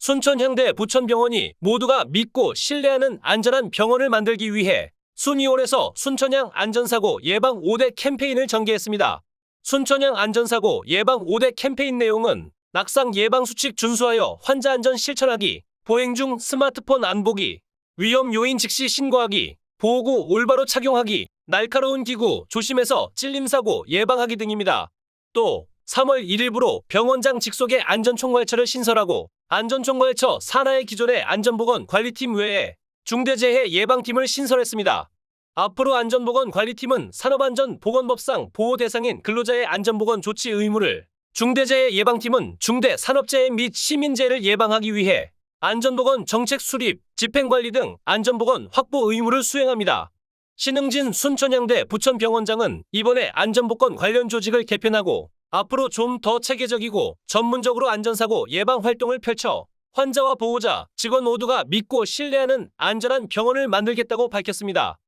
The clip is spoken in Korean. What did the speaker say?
순천향대 부천병원이 모두가 믿고 신뢰하는 안전한 병원을 만들기 위해 순이원에서 순천향 안전사고 예방 5대 캠페인을 전개했습니다. 순천향 안전사고 예방 5대 캠페인 내용은 낙상 예방 수칙 준수하여 환자 안전 실천하기, 보행 중 스마트폰 안 보기, 위험 요인 즉시 신고하기, 보호구 올바로 착용하기, 날카로운 기구 조심해서 찔림 사고 예방하기 등입니다. 또 3월 1일부로 병원장 직속의 안전총괄처를 신설하고 안전총괄처 산하의 기존의 안전보건 관리팀 외에 중대재해 예방팀을 신설했습니다. 앞으로 안전보건 관리팀은 산업안전보건법상 보호 대상인 근로자의 안전보건 조치 의무를 중대재해 예방팀은 중대 산업재해 및 시민재해를 예방하기 위해 안전보건 정책 수립, 집행관리 등 안전보건 확보 의무를 수행합니다. 신흥진 순천향대 부천병원장은 이번에 안전보건 관련 조직을 개편하고 앞으로 좀 더 체계적이고 전문적으로 안전사고 예방 활동을 펼쳐 환자와 보호자, 직원 모두가 믿고 신뢰하는 안전한 병원을 만들겠다고 밝혔습니다.